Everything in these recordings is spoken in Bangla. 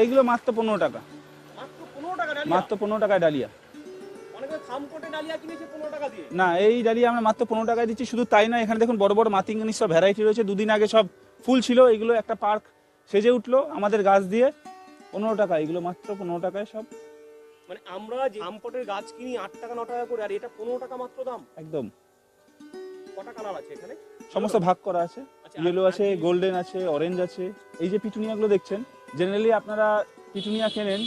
এইগুলো মাত্র পনেরো টাকা। মাত্র পনেরো ডালিয়া? টাকায় ডালিয়া। না এই ডালিয়া আমরা মাত্র পনেরো টাকায় দিচ্ছি শুধু তাই নয় এখানে দেখুন বড় বড় মাতিঙ্গানির সব ভ্যারাইটি রয়েছে। দুদিন আগে সব ফুল ছিল এগুলো একটা পার্ক সেজে উঠল আমাদের গাছ দিয়ে। পনেরো টাকা এগুলো মাত্র পনেরো টাকায় সব। মানে আমরা যে থামকোটের গাছ কিনি আট টাকা ন টাকা করে আর এটা পনেরো টাকা মাত্র দাম? একদম। কটা কালার আছে এখানে? সমস্ত ভাগ করা আছে। আচ্ছা, ইয়েলো আছে গোল্ডেন আছে অরেঞ্জ আছে। এই যে পিটুনিয়াগুলো দেখছেন জেনারেলি আপনারা পিটুনিয়া কেনেন।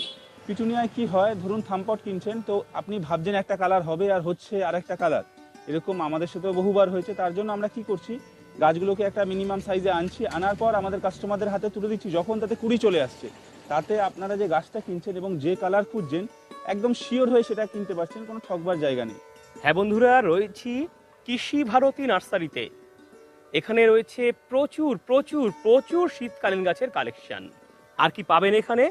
পিটুনিয়ায় কি হয়? ধরুন থামপট কিনছেন, তো আপনি ভাবছেন একটা কালার হবে আর হচ্ছে আর একটা কালার। এরকম আমাদের সাথেও বহুবার হয়েছে। তার জন্য আমরা কি করছি? গাছগুলোকে একটা মিনিমাম সাইজে আনছি। আনার পর আমাদের কাস্টমারদের হাতে তুলে দিচ্ছি। যখন তাতে কুড়ি চলে আসছে, তাতে আপনারা যে গাছটা কিনছেন এবং যে কালার খুঁজছেন, একদম শিওর হয়ে সেটা কিনতে পারছেন। কোনো ঠকবার জায়গা নেই। হ্যাঁ বন্ধুরা, রয়েছি কৃষি ভারতী নার্সারিতে। এখানে রয়েছে প্রচুর প্রচুর প্রচুর শীতকালীন গাছের কালেকশন আর কি পাবেন এখানে?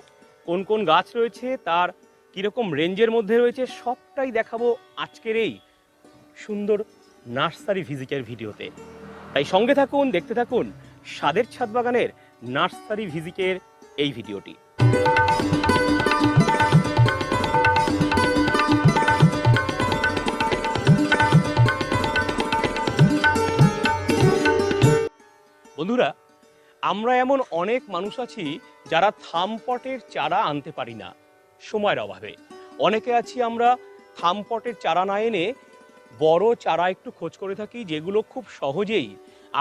কোন কোন গাছ রয়েছে? তার কীরকম রেঞ্জের মধ্যে রয়েছে? সবটাই দেখাবো আজকের এই সুন্দর নার্সারি ভিজিটের ভিডিওতে। তাই সঙ্গে থাকুন, দেখতে থাকুন স্বাদের ছাদ বাগানের নার্সারি ভিজিটের এই ভিডিওটি। বন্ধুরা আমরা এমন অনেক মানুষ আছি যারা থামপটের চারা আনতে পারি না, সময়ের অভাবে। অনেকে আছি আমরা থামপটের চারা না এনে বড় চারা একটু খোঁজ করে থাকি, যেগুলো খুব সহজেই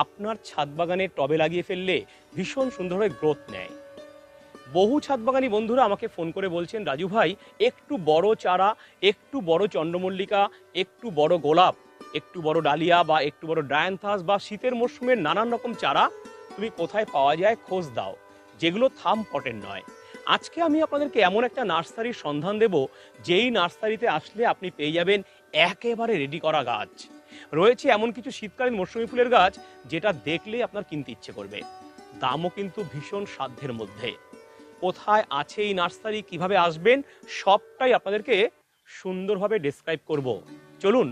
আপনার ছাদ বাগানের টবে লাগিয়ে ফেললে ভীষণ সুন্দরভাবে গ্রোথ নেয়। বহু ছাদ বাগানি বন্ধুরা আমাকে ফোন করে বলছেন, রাজু ভাই, একটু বড় চারা, একটু বড় চন্দ্রমল্লিকা, একটু বড় গোলাপ, একটু বড় ডালিয়া বা একটু বড় ডায়ান্থাস বা শীতের মরশুমের নানান রকম চারা তুমি কোথায় পাওয়া যায় খোঁজ দাও। যেগুলো থাম পটের নয়। আজকে আমি আপনাদেরকে এমন একটা নার্সারির সন্ধান দেব, যেই নার্সারিতে আসলে আপনি পেয়ে যাবেন একেবারে রেডি করা গাছ। রয়েছে এমন কিছু শীতকালীন মৌসুমী ফুলের গাছ, যেটা দেখলেই আপনার কিনতে ইচ্ছে করবে। দামও কিন্তু ভীষণ সাধ্যের মধ্যে। কোথায় আছে এই নার্সারি, কীভাবে আসবেন, সবটাই আপনাদেরকে সুন্দরভাবে ডেসক্রাইব করব। চলুন,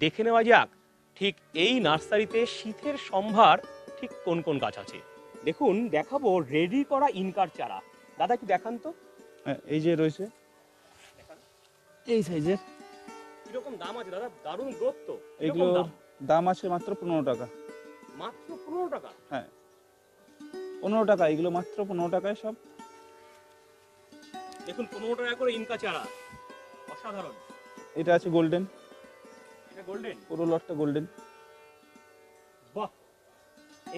দেখে নেওয়া যাক, ঠিক এই নার্সারিতে শীতের সম্ভার ঠিক কোন কোন গাছ আছে? দেখুন দেখাবো রেডি করা ইনকার চারা। দাদা একটু দেখান তো। হ্যাঁ, এই যে রয়েছে। এই সাইজের। কীরকম দাম আছে দাদা? দারুণ গ্রোথ তো। এগুলো দাম? আছে মাত্র পনেরো টাকা। মাত্র পনেরো টাকা? হ্যাঁ। পনেরো টাকা এগুলো মাত্র পনেরো টাকায় সব। দেখুন পনেরো টাকা করে ইনকা চারা। অসাধারণ। এটা আছে গোল্ডেন। এটা গোল্ডেন? পুরো লটটা গোল্ডেন।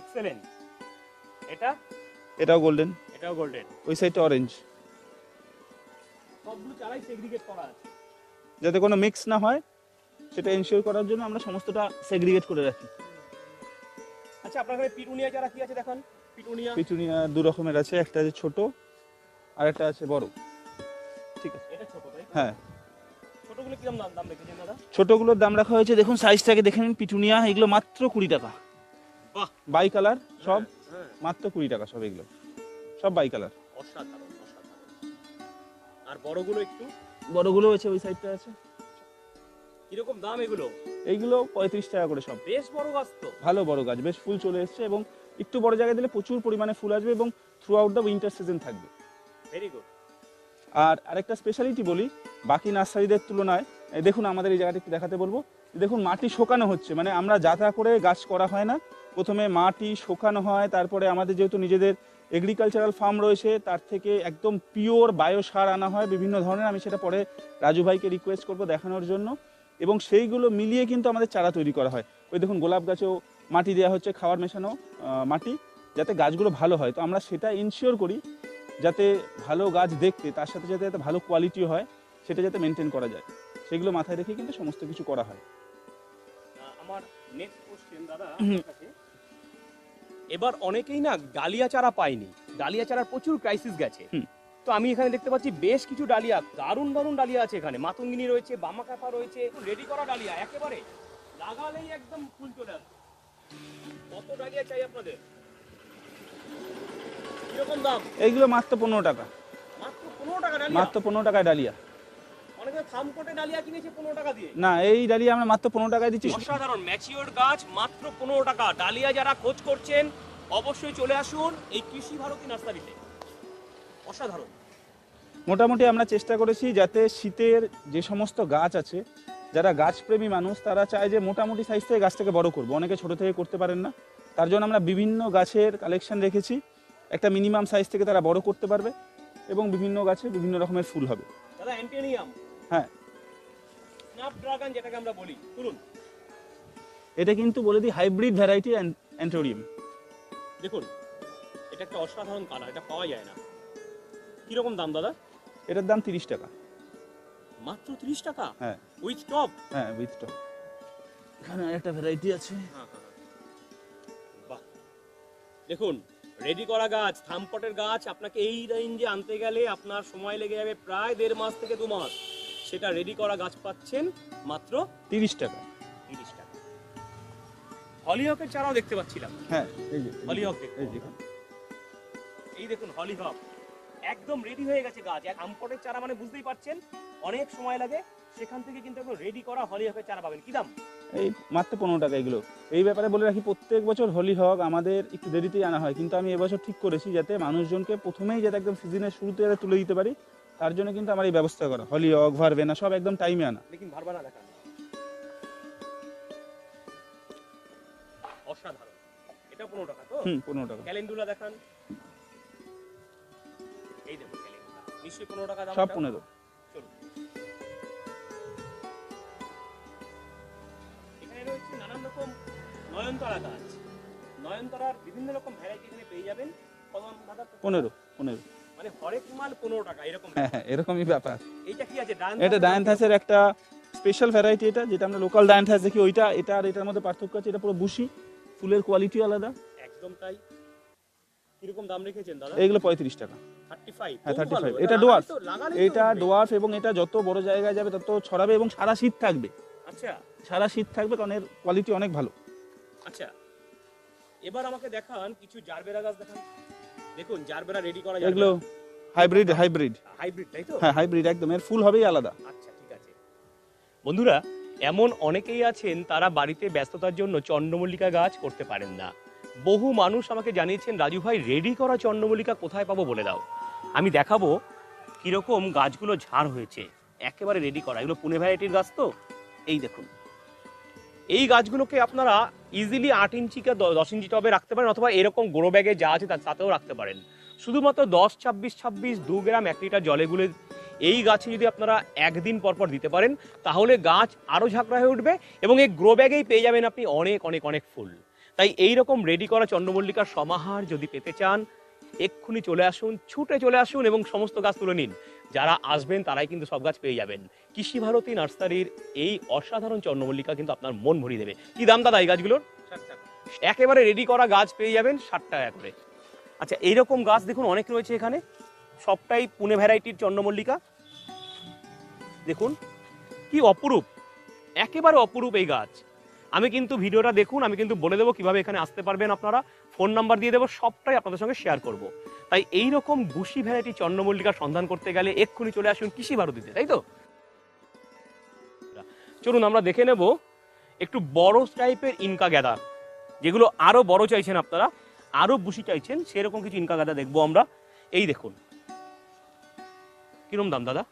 এক্সেলেন্ট এটা? এটাও গোল্ডেন এটাও গোল্ডেন ওই সাইডটা অরেঞ্জ সবগুলো চারাই সেগ্রিগেট করা আছে। যাতে কোনো মিক্স না হয় সেটা এনশিওর করার জন্য আমরা সমস্তটা সেগ্রিগেট করে রাখি। আচ্ছা আপনার কাছে পিটুনিয়া চারা কি আছে দেখান? পিটুনিয়া। পিটুনিয়া দু রকমের আছে একটা আছে ছোট আর একটা আছে বড়। ঠিক আছে। এটা ছোট তাই হ্যাঁ। ছোটগুলো কীরকম দাম দাম রেখেছেন দাদা? ছোটগুলোর দাম রাখা হয়েছে দেখুন সাইজটাকে দেখে নিন পিটুনিয়া এগুলো মাত্র কুড়ি টাকা। বাই কালার সব? হ্যাঁ। মাত্র কুড়ি টাকা সব এগুলো। সব বাই কালার। অসাধারণ অসাধারণ। আর বড়গুলো একটু? বড়গুলো আছে ওই সাইডটা আছে। কীরকম দাম এগুলো? এইগুলো পঁয়ত্রিশ টাকা করে সব। বেশ বড় গাছ তো। ভালো বড় গাছ বেশ ফুল চলে এসছে এবং একটু বড় জায়গায় দিলে প্রচুর পরিমাণে ফুল আসবে এবং throughout the winter season থাকবে। ভেরি গুড আর আরেকটা স্পেশালিটি বলি বাকি নার্সারিদের তুলনায় দেখুন আমাদের এই জায়গাটা একটু দেখাতে বলব। দেখুন মাটি শোকানো হচ্ছে মানে আমরা যাতা করে গাছ করা হয় না প্রথমে মাটি শোকানো হয় তারপরে আমাদের যেহেতু নিজেদের এগ্রিকালচারাল ফার্ম রয়েছে তার থেকে একদম পিওর বায়ো সার আনা হয় বিভিন্ন ধরনের আমি সেটা পরে রাজু ভাইকে রিকোয়েস্ট করব দেখানোর জন্য। এবং সেইগুলো মিলিয়ে কিন্তু আমাদের চারা তৈরি করা হয়। ওই দেখুন গোলাপ গাছেও মাটি দেওয়া হচ্ছে খাবার মেশানো মাটি যাতে গাছগুলো ভালো হয়। তো আমরা সেটা ইনশিওর করি যাতে ভালো গাছ দেখতে তার সাথে যাতে যাতে ভালো কোয়ালিটি হয় সেটা যাতে মেনটেন করা যায়। সেগুলো মাথায় রেখে কিন্তু সমস্ত কিছু করা হয়। আমার নেক্সট কোশ্চেন দাদা। এবার অনেকেই না ডালিয়া চারা পায়নি। ডালিয়া চারার প্রচুর ক্রাইসিস গেছে। তো আমি এখানে দেখতে পাচ্ছি বেশ কিছু ডালিয়া দারুণ দারুণ ডালিয়া আছে এখানে। মাতঙ্গিনী রয়েছে বামা কাপা রয়েছে রেডি করা ডালিয়া একেবারে লাগালেই একদম ফুল চলে আসবে। কত ডালিয়া চাই আপনাদের? কীরকম দাম? এইগুলো মাত্র পনেরো টাকা। মাত্র পনেরো টাকা মাত্র পনেরো টাকায় ডালিয়া। না এই ডালিয়া আমরা মাত্র পনেরো টাকায় দিচ্ছি। অসাধারণ ম্যাচিওর গাছ মাত্র পনেরো টাকা। ডালিয়া যারা খোঁজ করছেন অবশ্যই চলে আসুন এই কৃষি ভারতী নার্সারিতে। অসাধারণ। মোটামুটি আমরা চেষ্টা করেছি যাতে শীতের যে সমস্ত গাছ আছে যারা গাছপ্রেমী মানুষ তারা চায় যে মোটামুটি সাইজ থেকে গাছটাকে বড় করব। অনেকে ছোট থেকে করতে পারেন না। তার জন্য আমরা বিভিন্ন গাছের কালেকশন রেখেছি। একটা মিনিমাম সাইজ থেকে তারা বড় করতে পারবে এবং বিভিন্ন গাছে বিভিন্ন রকমের ফুল হবে। দাদা অ্যান্টেনিয়াম হ্যাঁ। স্ন্যাপড্রাগন যেটাকে আমরা বলি তুলুন এটা কিন্তু বলে দিই হাইব্রিড ভ্যারাইটি অ্যান্টোরিয়াম দেখুন এটা একটা অসাধারণ কালার এটা পাওয়া যায় না। কীরকম দাম দাদা? এটার দাম তিরিশ টাকা। মাত্র তিরিশ টাকা? হ্যাঁ। উইথ টপ হ্যাঁ উইথ টপ এখানে একটা ভ্যারাইটি আছে। বাহ। দেখুন রেডি করা গাছ থামপটের গাছ আপনাকে এই রেঞ্জে আনতে গেলে আপনার সময় লেগে যাবে প্রায় দেড় মাস থেকে দু মাস। সেটা রেডি করা গাছ পাচ্ছেন মাত্র তিরিশ টাকা। তিরিশ টাকা। হলিহকের চারাও দেখতে পাচ্ছিলাম। হ্যাঁ এই যে হলিহক দেখুন এই দেখুন হলিহক একদম রেডি হয়ে গেছে গাছ। এক আমপটের চারা মানে বুঝতেই পারছেন অনেক সময় লাগে সেখান থেকে কিন্তু একদম রেডি করা হলিহকের চারা পাবেন। কি দাম? এই মাত্র পনেরো টাকা এগুলো। এই ব্যাপারে বলে রাখি প্রত্যেক বছর হোলি হক আমাদের একটু দেরিতেই আনা হয় কিন্তু আমি এবছর ঠিক করেছি যাতে মানুষজনকে প্রথমেই যাতে একদম সিজনের শুরুতে যাতে তুলে দিতে পারি। তার জন্য কিন্তু আমার এই ব্যবস্থা করা। হলি অক ভারবে না সব একদম টাইমে আনা। লেকিন দেখা অসাধারণ। এটা 15 টাকা হুম 15 টাকা। দেখান। সব নানান রকম বিভিন্ন রকম ভ্যারাইটি পেয়ে যাবেন। পনেরো পনেরো। মানে হরেক মাল পনেরো টাকা এরকম হ্যাঁ হ্যাঁ এরকমই ব্যাপার। এইটা কি আছে এটা ডায়ান্থাসের একটা স্পেশাল ভ্যারাইটি এটা যেটা আমরা লোকাল ডায়ান্থাস দেখি ওইটা এটা আর এটার মধ্যে পার্থক্য আছে এটা পুরো বুশি ফুলের কোয়ালিটি আলাদা। একদম তাই। কীরকম দাম রেখেছেন দাদা? টাকা। ফাইভ হ্যাঁ, 35 এটা dwarf। এটা ডোয়ার্ফ এবং এটা যত বড় জায়গায় যাবে তত ছড়াবে এবং সারা শীত থাকবে। আচ্ছা। সারা শীত থাকবে কারণ এর কোয়ালিটি অনেক ভালো। আচ্ছা। এবার আমাকে দেখান কিছু জারবেরা গাছ দেখান। দেখুন জারবেরা রেডি করা এগুলো হাইব্রিড হাইব্রিড হাইব্রিড তাই তো? হ্যাঁ হাইব্রিড একদম এর ফুল হবেই আলাদা। আচ্ছা ঠিক আছে। বন্ধুরা এমন অনেকেই আছেন তারা বাড়িতে ব্যস্ততার জন্য চন্দ্রমল্লিকা গাছ করতে পারেন না। বহু মানুষ আমাকে জানিয়েছেন রাজু ভাই রেডি করা চন্দ্রমল্লিকা কোথায় পাবো বলে দাও। আমি দেখাবো কীরকম গাছগুলো ঝাড় হয়েছে। একেবারে রেডি করা। এগুলো পুনে ভ্যারাইটির গাছ তো? এই দেখুন। এই গাছগুলোকে আপনারা ইজিলি আট ইঞ্চি কে দশ ইঞ্চি টবে রাখতে পারেন, অথবা এরকম গ্রো ব্যাগে যা আছে তাতেও রাখতে পারেন। শুধুমাত্র দশ, ছাব্বিশ ছাব্বিশ, দু গ্রাম এক লিটার জলে গুলে এই গাছে যদি আপনারা একদিন পর পর দিতে পারেন, তাহলে গাছ আরও ঝাঁকড়া হয়ে উঠবে এবং এই গ্রো ব্যাগেই পেয়ে যাবেন আপনি অনেক অনেক অনেক ফুল। তাই এই রকম রেডি করা চন্দ্রমল্লিকার সমাহার যদি পেতে চান, এক্ষুনি চলে আসুন, ছুটে চলে আসুন এবং সমস্ত গাছ তুলে নিন। যারা আসবেন তারাই কিন্তু সব গাছ পেয়ে যাবেন। কৃষি ভারতী নার্সারির এই অসাধারণ চন্দ্রমল্লিকা কিন্তু আপনার মন ভরিয়ে দেবে। কি দাম দাদা এই গাছগুলোর? একেবারে রেডি করা গাছ পেয়ে যাবেন ষাট টাকা করে। আচ্ছা এইরকম গাছ দেখুন, অনেক রয়েছে এখানে। সবটাই পুনে ভ্যারাইটির চন্দ্রমল্লিকা। দেখুন, কি অপরূপ। একেবারে অপরূপ এই গাছ। আমি কিন্তু ভিডিওটা দেখুন আমি কিন্তু বলে দেবো কীভাবে এখানে আসতে পারবেন আপনারা। ফোন নাম্বার দিয়ে দেবো সবটাই আপনাদের সঙ্গে শেয়ার করব। তাই এই রকম বুশি ভ্যারাইটি চন্দ্রমল্লিকার সন্ধান করতে গেলে এক্ষুনি চলে আসুন কৃষি ভারতীতে তাই তো? চলুন আমরা দেখে নেব একটু বড় টাইপের ইনকা গ্যাদা যেগুলো আরও বড় চাইছেন আপনারা আরও বুশি চাইছেন সেরকম কিছু ইনকা গাদা দেখব আমরা। এই দেখুন। কিরম দাম দাদা?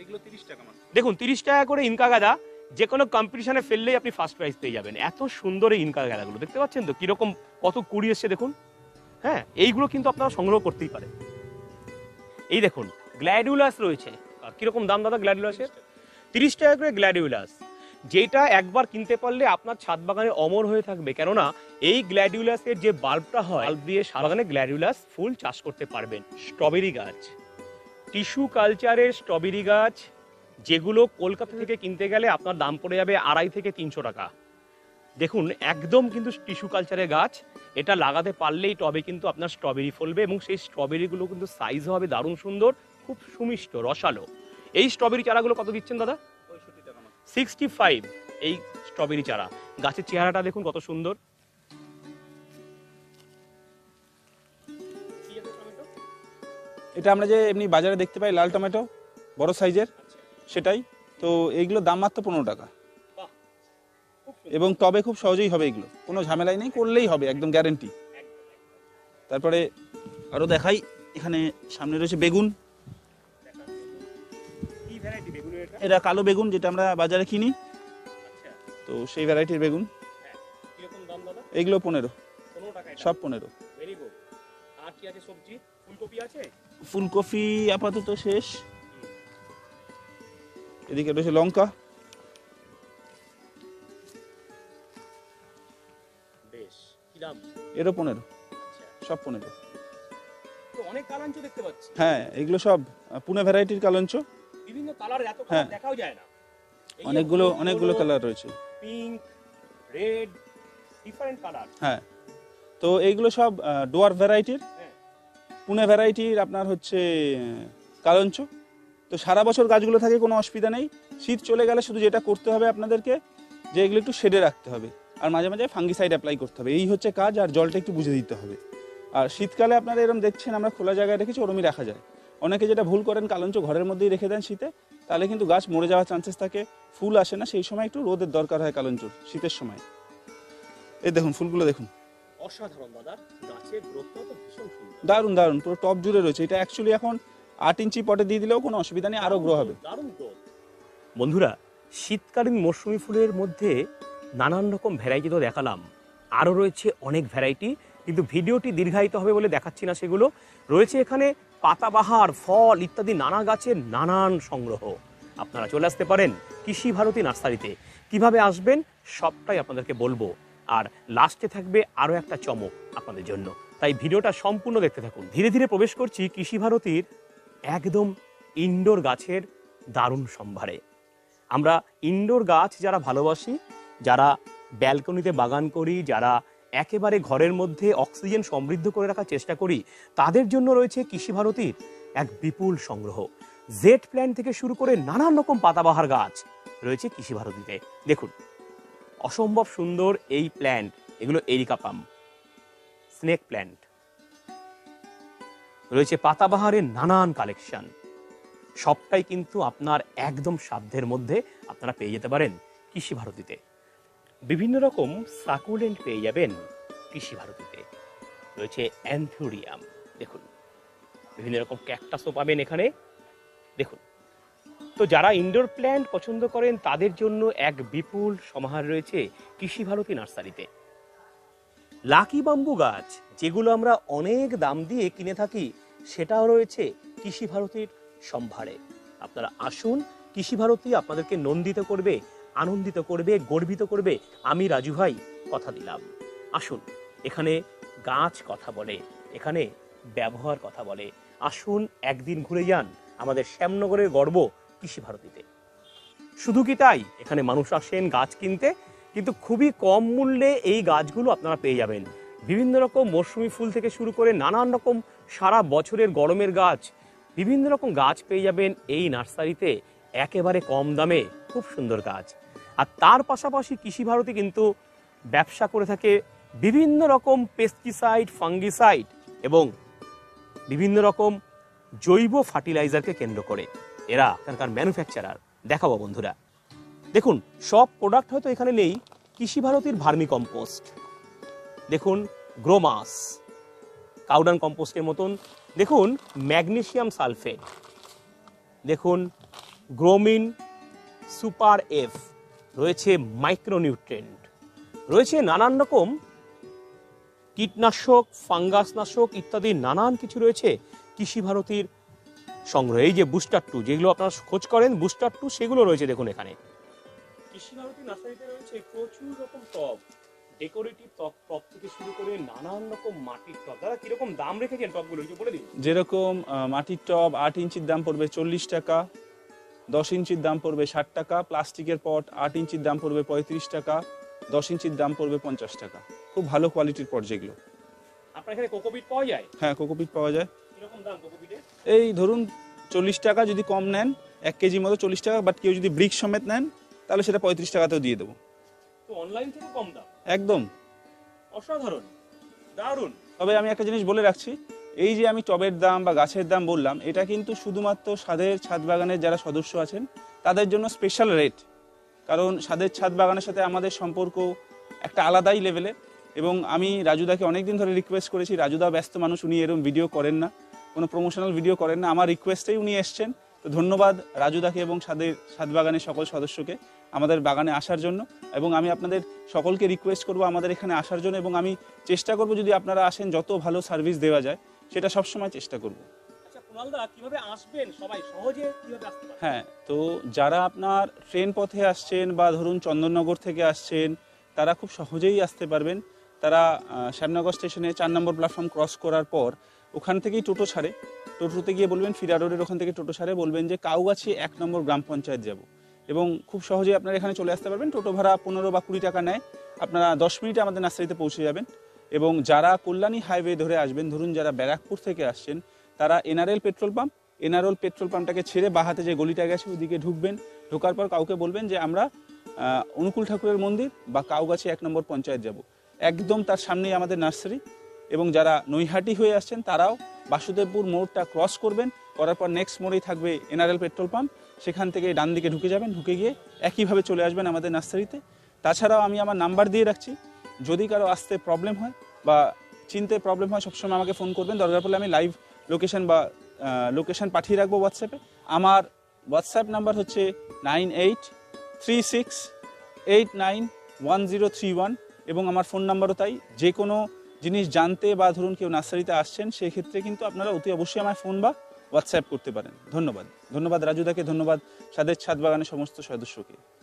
এগুলো তিরিশ টাকা দেখুন তিরিশ টাকা করে ইনকা গাদা। যে কোনো কম্পিটিশনে ফেললেই আপনি ফার্স্ট প্রাইজ পেয়ে যাবেন। এত সুন্দর এই ইনকা গাদাগুলো দেখতে পাচ্ছেন তো? কীরকম কত কুড়ি এসছে দেখুন? হ্যাঁ এইগুলো কিন্তু আপনারা সংগ্রহ করতেই পারেন। এই দেখুন গ্ল্যাডিউলাস রয়েছে। কীরকম দাম দাদা গ্ল্যাডিউলাসের তিরিশ টাকা করে গ্ল্যাডিউলাস যেটা একবার কিনতে পারলে আপনার ছাদ বাগানে অমর হয়ে থাকবে। কেননা, এই গ্ল্যাডিউলাসের যে বাল্বটা হয় বাল্ব দিয়ে বাগানে গ্ল্যাডিউলাস ফুল চাষ করতে পারবেন। স্ট্রবেরি গাছ। টিস্যু কালচারের স্ট্রবেরি গাছ যেগুলো কলকাতা থেকে কিনতে গেলে আপনার দাম পড়ে যাবে আড়াই থেকে তিনশো টাকা। দেখুন একদম কিন্তু টিস্যু কালচারের গাছ। এটা লাগাতে পারলেই টবে কিন্তু আপনার স্ট্রবেরি ফলবে এবং সেই স্ট্রবেরিগুলো কিন্তু সাইজ হবে দারুণ সুন্দর খুব সুমিষ্ট রসালো। এই স্ট্রবেরি চারাগুলো কত দিচ্ছেন দাদা? সিক্সটি ফাইভ এই স্ট্রবেরি চারা। গাছের চেহারাটা দেখুন কত সুন্দর। এটা আমরা যে এমনি বাজারে দেখতে পাই লাল টমেটো বড় সাইজের সেটাই। তো এইগুলো দাম মাত্র পনেরো টাকা। এবং তবে খুব সহজেই হবে এগুলো। কোনো ঝামেলাই নেই করলেই হবে একদম গ্যারেন্টি তারপরে আরও দেখাই এখানে সামনে রয়েছে বেগুন। এটা কালো বেগুন যেটা আমরা বাজারে কিনি। তো সেই ভ্যারাইটির বেগুন। এগুলো পনেরো। সব পনেরো। ফুলকপি আপাতত শেষ। এদিকে রয়েছে লঙ্কা। এরও পনেরো। আচ্ছা। সব পনেরো। অনেক কালাঞ্চ দেখতে পাচ্ছি। হ্যাঁ এগুলো সব পুনে ভ্যারাইটির কালঞ্চ। বিভিন্ন কালারের এত হ্যাঁ। কালার দেখাও যায় না। অনেকগুলো অনেকগুলো কালার রয়েছে। Pink red different colour. হ্যাঁ। তো এইগুলো সব ডোয়ার ভ্যারাইটির। হ্যাঁ। পুনে ভ্যারাইটির আপনার হচ্ছে কালঞ্চ। তো সারা বছর গাছগুলো থাকে কোনো অসুবিধা নেই। শীত চলে গেলে শুধু যেটা করতে হবে আপনাদেরকে যে এগুলো একটু শেডে রাখতে হবে। আর মাঝে মাঝে ফাঙ্গিসাইড অ্যাপ্লাই করতে হবে। এই হচ্ছে কাজ আর জলটা একটু বুঝে দিতে হবে। আর শীতকালে আপনারা এরকম দেখছেন আমরা খোলা জায়গায় রেখেছি ওরমই রাখা যায়। অনেকে যেটা ভুল করেন কালঞ্চ ঘরের মধ্যেই রেখে দেন শীতে। তাহলে কিন্তু গাছ মরে যাওয়ার চান্সেস থাকে ফুল আসে না সেই সময় একটু রোদের দরকার হয় কালঞ্চর শীতের সময়। এই দেখুন ফুলগুলো দেখুন। অসাধারণ দাদা গাছের গ্রোথটাও তো ভীষণ দারুণ দারুণ পুরো টপ জুড়ে রয়েছে। এটা অ্যাকচুয়ালি এখন আট ইঞ্চি পটে দিয়ে দিলেও কোনো অসুবিধা নেই, আরও গ্রো হবে। বন্ধুরা, শীতকালীন মৌসুমী ফুলের মধ্যে নানান রকম ভ্যারাইটি তো দেখালাম। আরও রয়েছে অনেক ভ্যারাইটি কিন্তু ভিডিওটি দীর্ঘায়িত হবে বলে দেখাচ্ছি না সেগুলো। রয়েছে এখানে পাতাবাহার, ফল ইত্যাদি নানা গাছের নানান সংগ্রহ। আপনারা চলে আসতে পারেন কৃষি ভারতী নার্সারিতে। কীভাবে আসবেন সবটাই আপনাদেরকে বলব। আর লাস্টে থাকবে আরও একটা চমক আপনাদের জন্য। তাই ভিডিওটা সম্পূর্ণ দেখতে থাকুন। ধীরে ধীরে প্রবেশ করছি কৃষি ভারতীর একদম ইনডোর গাছের দারুণ সম্ভারে। আমরা ইনডোর গাছ যারা ভালোবাসি, যারা ব্যালকনিতে বাগান করি, যারা একেবারে ঘরের মধ্যে অক্সিজেন সমৃদ্ধ করে রাখার চেষ্টা করি, তাদের জন্য রয়েছে কৃষি ভারতীর এক বিপুল সংগ্রহ। জেট প্ল্যান্ট থেকে শুরু করে নানান রকম পাতাবাহার গাছ রয়েছে কৃষি ভারতীতে। দেখুন, অসম্ভব সুন্দর এই প্ল্যান্ট এগুলো এরিকা পাম স্নেক প্ল্যান্ট রয়েছে পাতাবাহারের নানান কালেকশন সবটাই কিন্তু আপনার একদম সাধ্যের মধ্যে আপনারা পেয়ে যেতে পারেন কৃষি ভারতীতে। বিভিন্ন রকম সাকুলেন্ট পেয়ে যাবেন কৃষি ভারতীতে। রয়েছে অ্যান্থুরিয়াম দেখুন। বিভিন্ন রকম ক্যাকটাসও পাবেন এখানে। দেখুন। তো যারা ইনডোর প্ল্যান্ট পছন্দ করেন, তাদের জন্য এক বিপুল সমাহার রয়েছে কৃষি ভারতী নার্সারিতে। লাকি বাম্বু গাছ, যেগুলো আমরা অনেক দাম দিয়ে কিনে থাকি, সেটাও রয়েছে কৃষি ভারতীর সম্ভারে। আপনারা আসুন, কৃষি ভারতী আপনাদেরকে নন্দিত করবে, আনন্দিত করবে, গর্বিত করবে। আমি রাজু ভাই, কথা দিলাম। আসুন, এখানে গাছ কথা বলে, এখানে ব্যবহার কথা বলে। আসুন, একদিন ঘুরে যান আমাদের শ্যামনগরের গর্ব কৃষি ভারতীতে। শুধু কি তাই? এখানে মানুষ আসেন গাছ কিনতে কিন্তু খুবই কম মূল্যে এই গাছগুলো আপনারা পেয়ে যাবেন। বিভিন্ন রকম মৌসুমি ফুল থেকে শুরু করে নানান রকম সারা বছরের গরমের গাছ, বিভিন্ন রকম গাছ পেয়ে যাবেন এই নার্সারিতে, একেবারে কম দামে, খুব সুন্দর গাছ। আর তার পাশাপাশি কৃষি ভারতী কিন্তু ব্যবসা করে থাকে বিভিন্ন রকম পেস্টিসাইড ফাঙ্গিসাইড এবং বিভিন্ন রকম জৈব ফার্টিলাইজারকে কেন্দ্র করে। এরা এখানকার ম্যানুফ্যাকচারার দেখাবো বন্ধুরা। দেখুন, সব প্রোডাক্ট হয়তো এখানে নেই, কৃষি ভারতীর ভার্মি কম্পোস্ট দেখুন গ্রোমাস কাউডান কম্পোস্টের মতন। দেখুন ম্যাগনেশিয়াম সালফেট দেখুন গ্রোমিন সুপার এফ রয়েছে মাইক্রোনিউট্রেন্ট রয়েছে নানান রকম কীটনাশক, ফাঙ্গাসনাশক ইত্যাদি, নানান কিছু রয়েছে কৃষি ভারতীর সংগ্রহ। এই যে বুস্টার টু যেগুলো আপনারা খোঁজ করেন বুস্টার টু সেগুলো রয়েছে দেখুন এখানে। কৃষি ভারতী নার্সারিতে রয়েছে প্রচুর রকম টব। ডেকোরেটিভ টব টব থেকে শুরু করে নানান রকম মাটির টব। দাদা কীরকম দাম রেখেছেন টবগুলো? একটু বলে দিন। যেরকম আহ, মাটির টব আট ইঞ্চির দাম পড়বে চল্লিশ টাকা দশ ইঞ্চির দাম পড়বে ষাট টাকা প্লাস্টিকের পট আট ইঞ্চির দাম পড়বে পঁয়ত্রিশ টাকা দশ ইঞ্চির দাম পড়বে পঞ্চাশ টাকা। খুব ভালো কোয়ালিটির পট যেগুলো। আপনার এখানে কোকোপিট পাওয়া যায়? হ্যাঁ কোকোপিট পাওয়া যায়। কীরকম দাম কোকোপিটের? এই ধরুন চল্লিশ টাকা যদি কম নেন এক কেজি মতো চল্লিশ টাকা বাট কেউ যদি ব্রিক সমেত নেন তাহলে সেটা পঁয়ত্রিশ টাকাতেও দিয়ে দেবো। তো অনলাইন থেকে কম দাম? একদম। অসাধারণ। দারুণ। তবে আমি একটা জিনিস বলে রাখছি এই যে আমি টবের দাম বা গাছের দাম বললাম এটা কিন্তু শুধুমাত্র স্বাদের ছাদ বাগানের যারা সদস্য আছেন তাদের জন্য স্পেশাল রেট কারণ স্বাদের ছাদ বাগানের সাথে আমাদের সম্পর্ক একটা আলাদাই লেভেলে এবং আমি রাজুদাকে অনেকদিন ধরে রিকোয়েস্ট করেছি রাজুদা ব্যস্ত মানুষ উনি এরকম ভিডিও করেন না কোনো প্রমোশনাল ভিডিও করেন না। আমার রিকোয়েস্টেই উনি এসছেন। তো ধন্যবাদ রাজুদাকে এবং সাদের সাত বাগানের সকল সদস্যকে। আমাদের বাগানে আসার জন্য এবং আমি আপনাদের সকলকে রিকোয়েস্ট করব আমাদের এখানে আসার জন্য এবং আমি চেষ্টা করব যদি আপনারা আসেন যত ভালো সার্ভিস দেওয়া যায় সেটা সবসময় চেষ্টা করব। আচ্ছা হ্যাঁ তো যারা আপনার ট্রেন পথে আসছেন বা ধরুন চন্দননগর থেকে আসছেন তারা খুব সহজেই আসতে পারবেন। তারা শ্যামনগর স্টেশনে চার নম্বর প্ল্যাটফর্ম ক্রস করার পর ওখান থেকেই টোটো ছাড়ে। টোটোতে গিয়ে বলবেন ফিরা রোডের ওখান থেকে টোটো ছাড়ে বলবেন যে কাউগাছি এক নম্বর গ্রাম পঞ্চায়েত যাব। এবং খুব সহজেই আপনারা এখানে চলে আসতে পারবেন। টোটো ভাড়া পনেরো বা কুড়ি টাকা নেয়। আপনারা দশ মিনিটে আমাদের নার্সারিতে পৌঁছে যাবেন এবং যারা কল্যাণী হাইওয়ে ধরে আসবেন, ধরুন যারা ব্যারাকপুর থেকে আসছেন, তারা NRL petrol pump, NRL petrol পাম্পটাকে ছেড়ে বাহাতে যে গলিটা গেছে ওইদিকে ঢুকবেন। ঢোকার পর কাউকে বলবেন যে, আমরা অনুকূল ঠাকুরের মন্দির বা কাউগাছি এক নম্বর পঞ্চায়েত যাব। একদম তার সামনেই আমাদের নার্সারি এবং যারা নৈহাটি হয়ে আসছেন, তারাও বাসুদেবপুর মোড়টা ক্রস করবেন। করার পর নেক্সট মোড়েই থাকবে এনআরএল পেট্রোল পাম্প। সেখান থেকে ডান দিকে ঢুকে যাবেন, ঢুকে গিয়ে একইভাবে চলে আসবেন আমাদের নার্সারিতে। তাছাড়াও আমি আমার নাম্বার দিয়ে রাখছি। যদি কারও আসতে প্রবলেম হয় বা চিনতে প্রবলেম হয়, সবসময় আমাকে ফোন করবেন। দরকার পড়লে আমি লাইভ লোকেশন বা লোকেশন পাঠিয়ে রাখব হোয়াটসঅ্যাপে আমার হোয়াটসঅ্যাপ নাম্বার হচ্ছে nine eight three six eight nine one zero three one এবং আমার ফোন নাম্বারও তাই। যে কোনো জিনিস জানতে বা ধরুন কেউ নার্সারিতে আসছেন, সেক্ষেত্রে কিন্তু আপনারা অতি অবশ্যই আমার ফোন বা হোয়াটসঅ্যাপ করতে পারেন। ধন্যবাদ। ধন্যবাদ রাজুদাকে ধন্যবাদ সাদের ছাদ বাগানের সমস্ত সদস্যকে।